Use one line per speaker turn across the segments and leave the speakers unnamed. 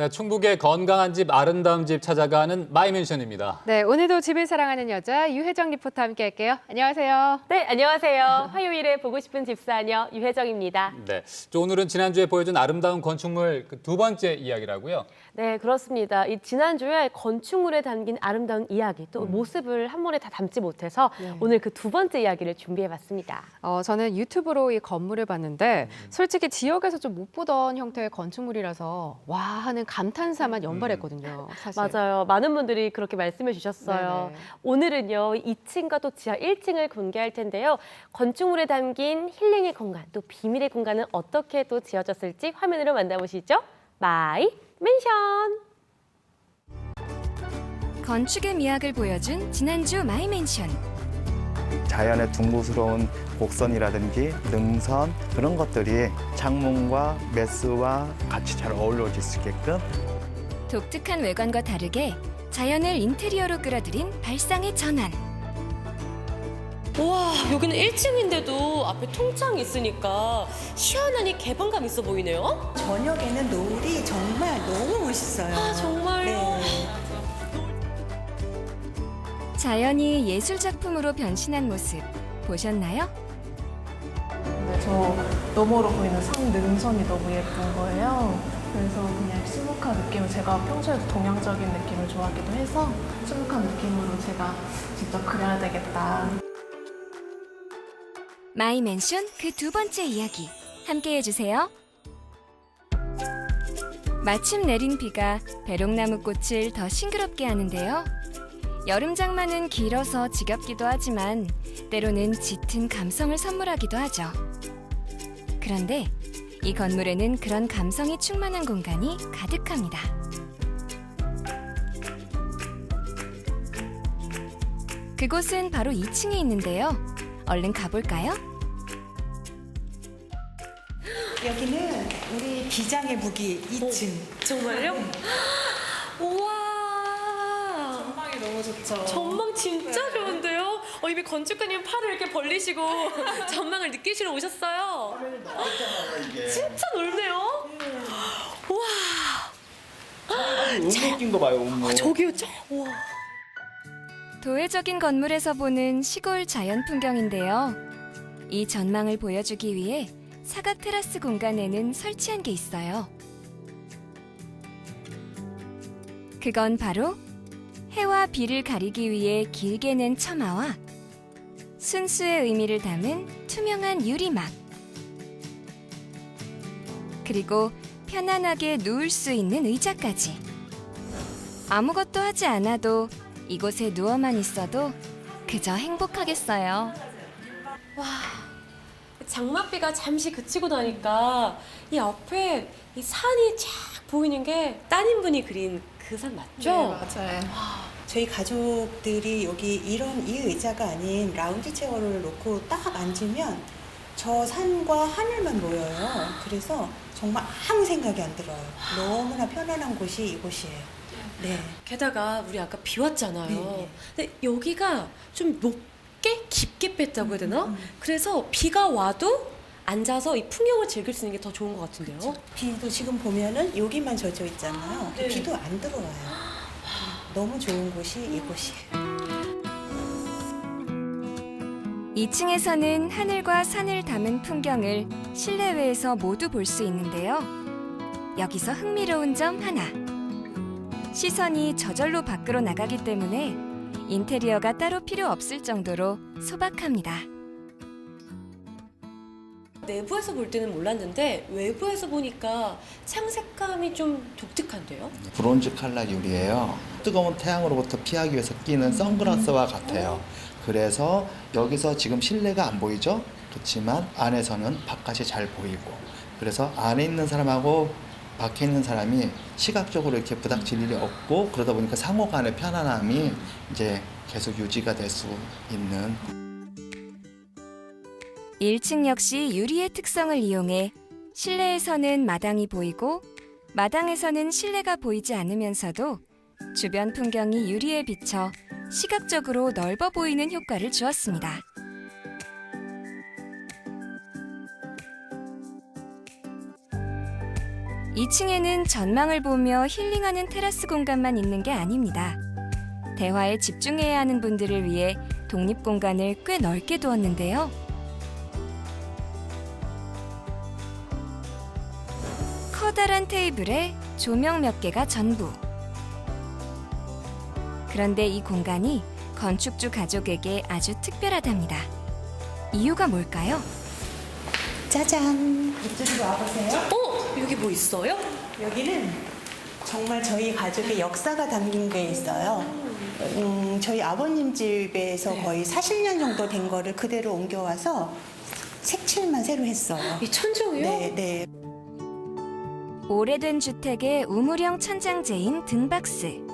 네, 충북의 건강한 집, 아름다운 집 찾아가는 마이맨션입니다.
네, 오늘도 집을 사랑하는 여자 유혜정 리포터 함께 할게요. 안녕하세요.
네, 안녕하세요. 화요일에 보고 싶은 집사녀 유혜정입니다.
네, 저 오늘은 지난주에 보여준 아름다운 건축물 그두 번째 이야기라고요.
네, 그렇습니다. 이 지난주에 건축물에 담긴 아름다운 이야기 또 모습을 한 번에 다 담지 못해서
네.
오늘 그 두 번째 이야기를 준비해봤습니다.
어, 저는 유튜브로 이 건물을 봤는데 솔직히 지역에서 좀 못 보던 형태의 건축물이라서 와 하는 감탄사만 연발했거든요. 사실.
맞아요. 많은 분들이 그렇게 말씀해 주셨어요.
네네.
오늘은요, 2층과 또 지하 1층을 공개할 텐데요. 건축물에 담긴 힐링의 공간, 또 비밀의 공간은 어떻게 또 지어졌을지 화면으로 만나보시죠. 마이 맨션!
건축의 미학을 보여준 지난주 마이맨션.
자연의 둥그스러운 곡선이라든지 능선 그런 것들이 창문과 메스와 같이 잘 어우러질 수 있게끔
독특한 외관과 다르게 자연을 인테리어로 끌어들인 발상의 전환.
와 여기는 1층인데도 앞에 통창이 있으니까 시원하니 개방감 있어 보이네요.
저녁에는 노을이 정말 너무 멋있어요.
아 정말요?
네.
자연이 예술 작품으로 변신한 모습 보셨나요?
근데 저 너머로 보이는 산 능선이 너무 예쁜 거예요. 그래서 그냥 수묵한 느낌을 제가 평소에도 동양적인 느낌을 좋아하기도 해서 수묵한 느낌으로 제가 직접 그려야 되겠다.
마이맨션 그 두 번째 이야기 함께 해주세요. 마침 내린 비가 배롱나무 꽃을 더 싱그럽게 하는데요. 여름 장마는 길어서 지겹기도 하지만 때로는 짙은 감성을 선물하기도 하죠. 그런데 이 건물에는 그런 감성이 충만한 공간이 가득합니다. 그곳은 바로 2층에 있는데요. 얼른 가볼까요?
여기는 우리 비장의 무기 2층.
정말요? 우와
전망이 너무 좋죠.
전망 진짜 좋은데요? 어, 이미 건축가님 팔을 이렇게 벌리시고 전망을 느끼시러 오셨어요. 진짜 넓네요. 우와
음모 낀거 봐요 음모
저기요 저 우와.
도회적인 건물에서 보는 시골 자연 풍경인데요. 이 전망을 보여주기 위해 사각 테라스 공간에는 설치한 게 있어요. 그건 바로 해와 비를 가리기 위해 길게 낸 처마와 순수의 의미를 담은 투명한 유리막. 그리고 편안하게 누울 수 있는 의자까지. 아무것도 하지 않아도 이곳에 누워만 있어도 그저 행복하겠어요.
장맛비가 잠시 그치고 나니까 이 앞에 이 산이 쫙 보이는 게 따님분이 그린 그 산 맞죠?
네, 맞아요.
저희 가족들이 여기 이런 이 의자가 아닌 라운지 체어를 놓고 딱 앉으면 저 산과 하늘만 보여요. 그래서 정말 아무 생각이 안 들어요. 너무나 편안한 곳이 이곳이에요. 네.
게다가 우리 아까 비 왔잖아요.
네, 네.
근데 여기가 좀 높게 깊게 뺐다고 해야 되나?
음, 음.
그래서 비가 와도 앉아서 이 풍경을 즐길 수 있는 게 더 좋은 것 같은데요.
비도 지금 보면은 여기만 젖어 있잖아요.
네.
비도 안 들어와요. 너무 좋은 곳이 이곳이에요.
2층에서는 하늘과 산을 담은 풍경을 실내외에서 모두 볼 수 있는데요. 여기서 흥미로운 점 하나. 시선이 저절로 밖으로 나가기 때문에 인테리어가 따로 필요 없을 정도로 소박합니다.
내부에서 볼 때는 몰랐는데 외부에서 보니까 창색감이 좀 독특한데요.
브론즈 칼라 유리예요. 뜨거운 태양으로부터 피하기 위해서 끼는 선글라스와 같아요. 그래서 여기서 지금 실내가 안 보이죠? 그렇지만 안에서는 바깥이 잘 보이고. 그래서 안에 있는 사람하고 밖에 있는 사람이 시각적으로 이렇게 부닥칠 일이 없고 그러다 보니까 상호 간의 편안함이 이제 계속 유지가 될 수 있는
1층 역시 유리의 특성을 이용해 실내에서는 마당이 보이고 마당에서는 실내가 보이지 않으면서도 주변 풍경이 유리에 비쳐 시각적으로 넓어 보이는 효과를 주었습니다. 2층에는 전망을 보며 힐링하는 테라스 공간만 있는 게 아닙니다. 대화에 집중해야 하는 분들을 위해 독립 공간을 꽤 넓게 두었는데요. 커다란 테이블에 조명 몇 개가 전부. 그런데 이 공간이 건축주 가족에게 아주 특별하답니다. 이유가 뭘까요?
짜잔. 이쪽으로 와보세요.
어? 여기 뭐 있어요?
여기는 정말 저희 가족의 역사가 담긴 게 있어요. 음, 저희 아버님 집에서 거의 40년 정도 된 거를 그대로 옮겨와서 색칠만 새로 했어요.
이 천정이요?
네, 네.
오래된 주택의 우물형 천장재인 등박스.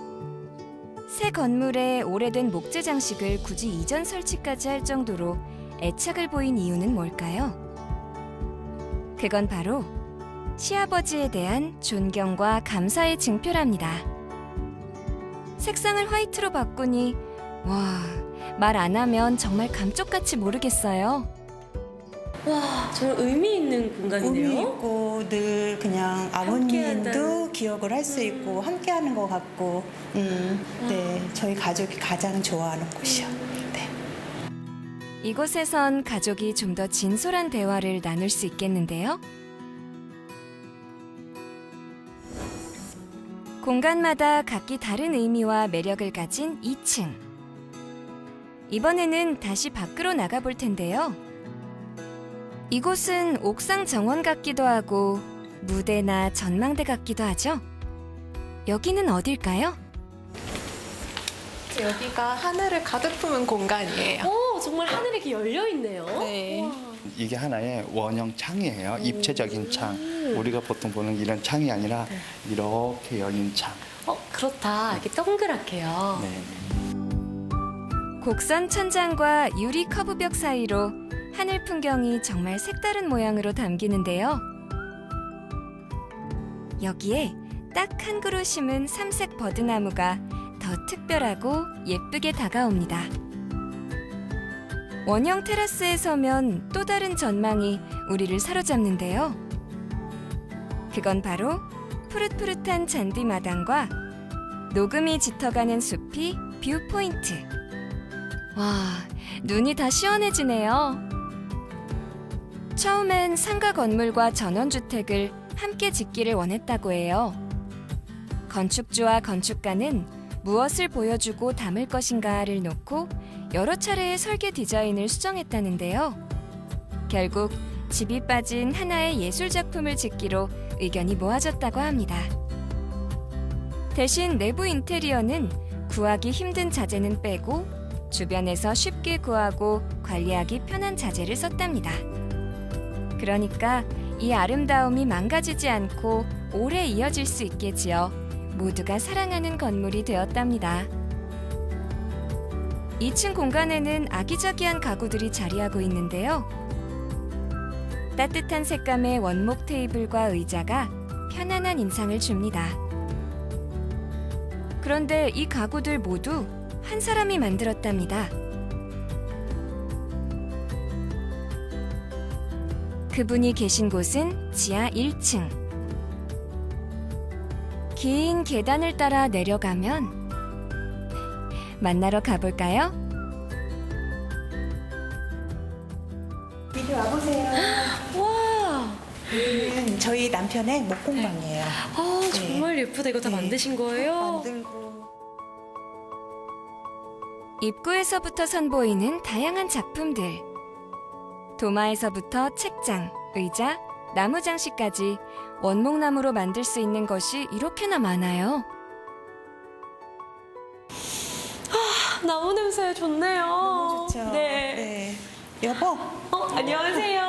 새 건물에 오래된 목재 장식을 굳이 이전 설치까지 할 정도로 애착을 보인 이유는 뭘까요? 그건 바로 시아버지에 대한 존경과 감사의 증표랍니다. 색상을 화이트로 바꾸니 와, 말 안 하면 정말 감쪽같이 모르겠어요.
와, 정말 의미 있는 공간이네요.
의미 있고 늘 그냥 아버님도
함께한다는.
기억을 할 수 있고 함께하는 것 같고, 음, 네, 저희 가족이 가장 좋아하는 곳이요. 네.
이곳에선 가족이 좀 더 진솔한 대화를 나눌 수 있겠는데요. 공간마다 각기 다른 의미와 매력을 가진 2층. 이번에는 다시 밖으로 나가 볼 텐데요. 이곳은 옥상 정원 같기도 하고 무대나 전망대 같기도 하죠. 여기는 어딜까요?
여기가 하늘을 가득 품은 공간이에요.
오, 정말 하늘이 이렇게 열려 있네요.
네.
이게 하나의 원형 창이에요. 입체적인 창. 우리가 보통 보는 이런 창이 아니라 이렇게 열린 창.
어, 그렇다. 이렇게 동그랗게요.
네.
곡선 천장과 유리 커브벽 사이로 하늘 풍경이 정말 색다른 모양으로 담기는데요. 여기에 딱 한 그루 심은 삼색 버드나무가 더 특별하고 예쁘게 다가옵니다. 원형 테라스에 서면 또 다른 전망이 우리를 사로잡는데요. 그건 바로 푸릇푸릇한 잔디 마당과 녹음이 짙어가는 숲이 뷰 포인트. 와, 눈이 다 시원해지네요. 처음엔 상가 건물과 전원주택을 함께 짓기를 원했다고 해요. 건축주와 건축가는 무엇을 보여주고 담을 것인가를 놓고 여러 차례의 설계 디자인을 수정했다는데요. 결국 집이 빠진 하나의 예술 작품을 짓기로 의견이 모아졌다고 합니다. 대신 내부 인테리어는 구하기 힘든 자재는 빼고 주변에서 쉽게 구하고 관리하기 편한 자재를 썼답니다. 그러니까 이 아름다움이 망가지지 않고 오래 이어질 수 있게 지어 모두가 사랑하는 건물이 되었답니다. 2층 공간에는 아기자기한 가구들이 자리하고 있는데요. 따뜻한 색감의 원목 테이블과 의자가 편안한 인상을 줍니다. 그런데 이 가구들 모두 한 사람이 만들었답니다. 그분이 계신 곳은 지하 1층. 긴 계단을 따라 내려가면 만나러 가볼까요?
이리 와보세요.
와,
여기는 저희 남편의 목공방이에요.
아, 정말 예쁘다. 이거 다
네.
만드신 거예요?
만들고
입구에서부터 선보이는 다양한 작품들. 도마에서부터 책장, 의자, 나무 장식까지 원목나무로 만들 수 있는 것이 이렇게나 많아요.
나무 냄새 좋네요.
너무 좋죠.
네.
네. 여보,
어, 안녕하세요.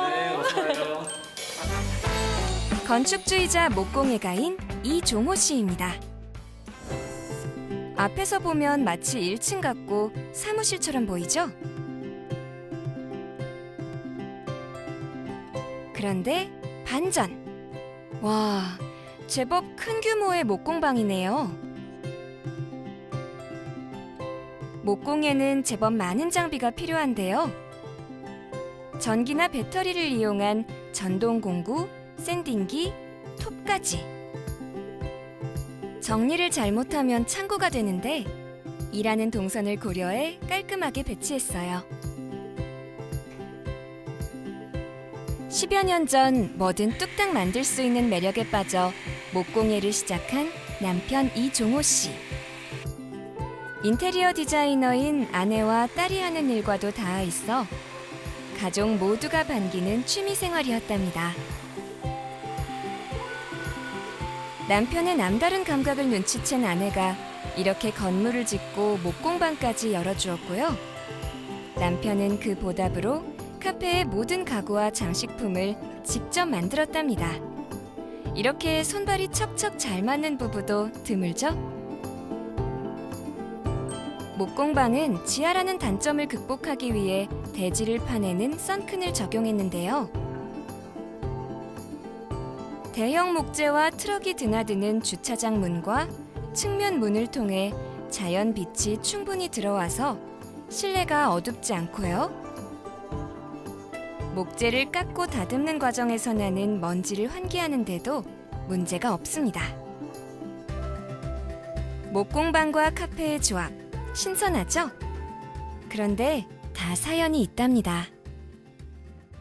건축주의자 목공예가인 이종호 씨입니다. 앞에서 보면 마치 1층 같고 사무실처럼 보이죠? 그런데 반전! 와, 제법 큰 규모의 목공방이네요. 목공에는 제법 많은 장비가 필요한데요. 전기나 배터리를 이용한 전동 공구, 샌딩기, 톱까지. 정리를 잘못하면 창고가 되는데 일하는 동선을 고려해 깔끔하게 배치했어요. 10여 년 전 뭐든 뚝딱 만들 수 있는 매력에 빠져 목공예를 시작한 남편 이종호 씨. 인테리어 디자이너인 아내와 딸이 하는 일과도 닿아 있어 가족 모두가 반기는 취미 생활이었답니다. 남편의 남다른 감각을 눈치챈 아내가 이렇게 건물을 짓고 목공방까지 열어주었고요. 남편은 그 보답으로 카페의 모든 가구와 장식품을 직접 만들었답니다. 이렇게 손발이 척척 잘 맞는 부부도 드물죠? 목공방은 지하라는 단점을 극복하기 위해 대지를 파내는 썬큰을 적용했는데요. 대형 목재와 트럭이 드나드는 주차장 문과 측면 문을 통해 자연 빛이 충분히 들어와서 실내가 어둡지 않고요. 목재를 깎고 다듬는 과정에서 나는 먼지를 환기하는데도 문제가 없습니다. 목공방과 카페의 조합, 신선하죠? 그런데 다 사연이 있답니다.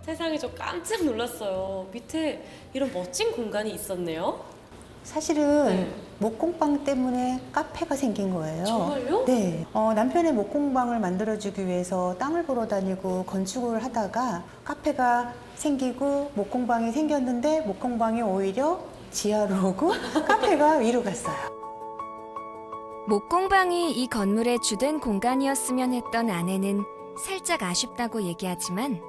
세상에 저 깜짝 놀랐어요. 밑에 이런 멋진 공간이 있었네요.
사실은
네.
목공방 때문에 카페가 생긴 거예요.
정말요?
네. 어, 남편의 목공방을 만들어주기 위해서 땅을 보러 다니고 건축을 하다가 카페가 생기고 목공방이 생겼는데 목공방이 오히려 지하로 오고 카페가 위로 갔어요.
목공방이 이 건물의 주된 공간이었으면 했던 아내는 살짝 아쉽다고 얘기하지만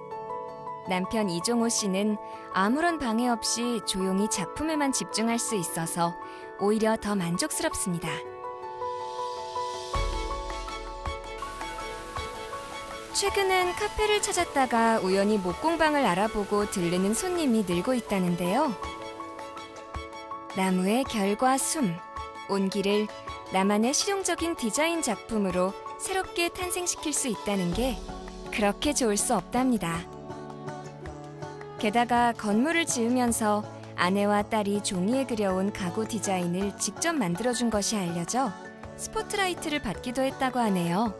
남편 이종호 씨는 아무런 방해 없이 조용히 작품에만 집중할 수 있어서 오히려 더 만족스럽습니다. 최근엔 카페를 찾았다가 우연히 목공방을 알아보고 들르는 손님이 늘고 있다는데요. 나무의 결과 숨, 온기를 나만의 실용적인 디자인 작품으로 새롭게 탄생시킬 수 있다는 게 그렇게 좋을 수 없답니다. 게다가 건물을 지으면서 아내와 딸이 종이에 그려온 가구 디자인을 직접 만들어준 것이 알려져 스포트라이트를 받기도 했다고 하네요.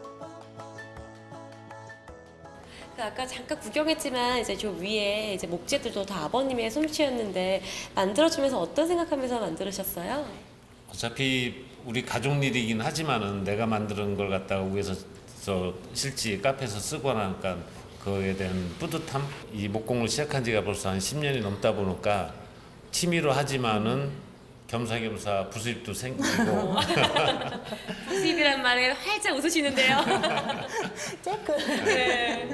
그 아까 잠깐 구경했지만 이제 저 위에 이제 목재들도 다 아버님의 솜씨였는데 만들어주면서 어떤 생각하면서 만들으셨어요?
어차피 우리 가족 일이긴 하지만은 내가 만드는 걸 갖다가 위에서 저 실지 카페에서 쓰거나 하니까 그거에 대한 뿌듯함 이 목공을 시작한 지가 벌써 한 10년이 넘다 보니까 취미로 하지만은 겸사겸사 부수입도 생기고
수입이란 말에 활짝 웃으시는데요. 네.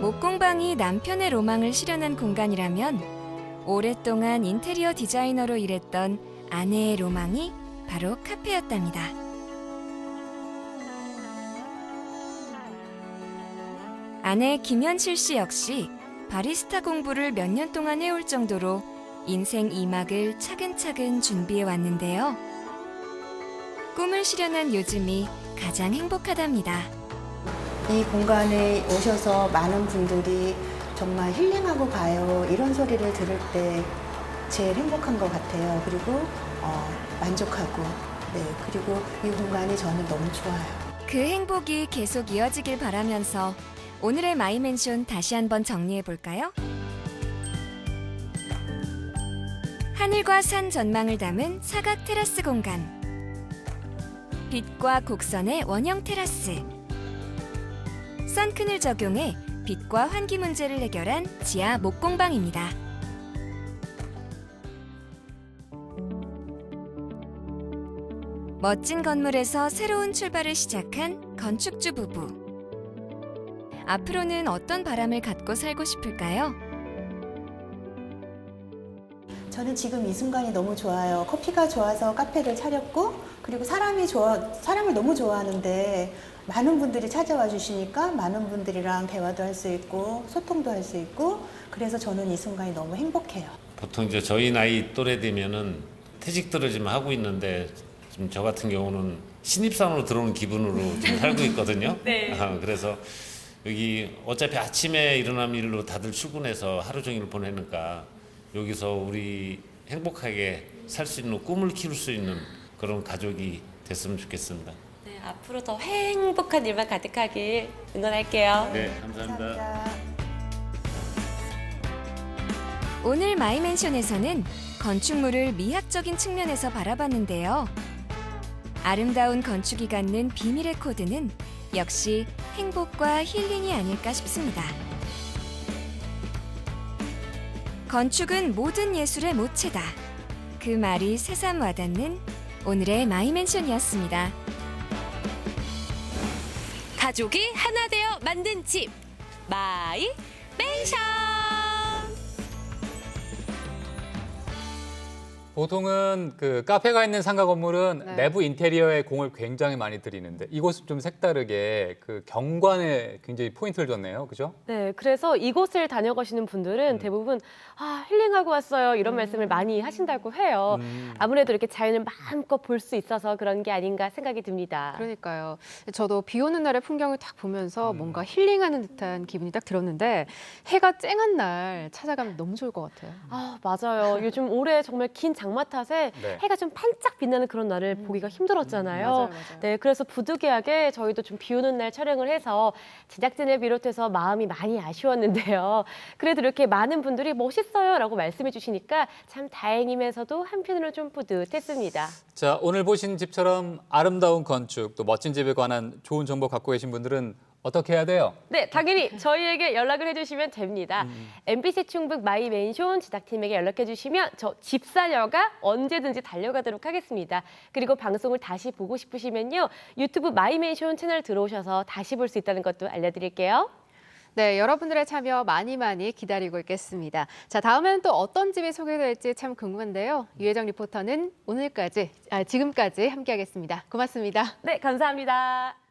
목공방이 남편의 로망을 실현한 공간이라면 오랫동안 인테리어 디자이너로 일했던 아내의 로망이 바로 카페였답니다. 아내 김현실 씨 역시 바리스타 공부를 몇 년 동안 해올 정도로 인생 2막을 차근차근 준비해 왔는데요. 꿈을 실현한 요즘이 가장 행복하답니다.
이 공간에 오셔서 많은 분들이 정말 힐링하고 가요. 이런 소리를 들을 때 제일 행복한 것 같아요. 그리고 어, 만족하고. 네, 그리고 이 공간이 저는 너무 좋아요.
그 행복이 계속 이어지길 바라면서 오늘의 마이맨션 다시 한번 정리해 볼까요? 하늘과 산 전망을 담은 사각 테라스 공간. 빛과 곡선의 원형 테라스. 선큰을 적용해 빛과 환기 문제를 해결한 지하 목공방입니다. 멋진 건물에서 새로운 출발을 시작한 건축주 부부. 앞으로는 어떤 바람을 갖고 살고 싶을까요?
저는 지금 이 순간이 너무 좋아요. 커피가 좋아서 카페를 차렸고, 그리고 사람이 좋아, 사람을 너무 좋아하는데, 많은 분들이 찾아와 주시니까 많은 분들이랑 대화도 할 수 있고, 소통도 할 수 있고, 그래서 저는 이 순간이 너무 행복해요.
보통 이제 저희 나이 또래 되면은 퇴직들을 지금 하고 있는데 지금 저 같은 경우는 신입사원으로 들어오는 기분으로 지금 살고 있거든요.
네.
아, 그래서 여기 어차피 아침에 일어나면 일로 다들 출근해서 하루 종일 보내니까 여기서 우리 행복하게 살 수 있는 꿈을 키울 수 있는 그런 가족이 됐으면 좋겠습니다.
네, 앞으로 더 행복한 일만 가득하길 응원할게요.
네, 감사합니다.
오늘 마이맨션에서는 건축물을 미학적인 측면에서 바라봤는데요. 아름다운 건축이 갖는 비밀의 코드는 역시 행복과 힐링이 아닐까 싶습니다. 건축은 모든 예술의 모체다. 그 말이 새삼 와닿는 오늘의 마이맨션이었습니다.
가족이 하나 되어 만든 집 마이 맨션.
보통은 그 카페가 있는 상가 건물은
네.
내부 인테리어에 공을 굉장히 많이 들이는데 이곳은 좀 색다르게 그 경관에 굉장히 포인트를 줬네요. 그죠?
네, 그래서 이곳을 다녀가시는 분들은 대부분 아 힐링하고 왔어요 이런 말씀을 많이 하신다고 해요.
음.
아무래도 이렇게 자연을 마음껏 볼 수 있어서 그런 게 아닌가 생각이 듭니다.
그러니까요. 저도 비 오는 날의 풍경을 딱 보면서
음.
뭔가 힐링하는 듯한 기분이 딱 들었는데 해가 쨍한 날 찾아가면 너무 좋을 것 같아요.
아 맞아요. 요즘 올해 정말 긴 장마 탓에
네.
해가 좀 반짝 빛나는 그런 날을 보기가 힘들었잖아요.
맞아요, 맞아요.
네, 그래서 부득이하게 저희도 좀 비 오는 날 촬영을 해서 제작진을 비롯해서 마음이 많이 아쉬웠는데요. 그래도 이렇게 많은 분들이 멋있어요라고 말씀해 주시니까 참 다행이면서도 한편으로 좀 뿌듯했습니다.
자, 오늘 보신 집처럼 아름다운 건축 또 멋진 집에 관한 좋은 정보 갖고 계신 분들은 어떻게 해야 돼요?
네, 당연히 저희에게 연락을 해주시면 됩니다. MBC 충북 마이 맨션 제작팀에게 연락해 주시면 저 집사녀가 언제든지 달려가도록 하겠습니다. 그리고 방송을 다시 보고 싶으시면요. 유튜브 마이 맨션 채널 들어오셔서 다시 볼 수 있다는 것도 알려드릴게요.
네, 여러분들의 참여 많이 많이 기다리고 있겠습니다. 자, 다음에는 또 어떤 집이 소개될지 참 궁금한데요. 유혜정 리포터는 오늘까지, 아, 지금까지 함께하겠습니다. 고맙습니다.
네, 감사합니다.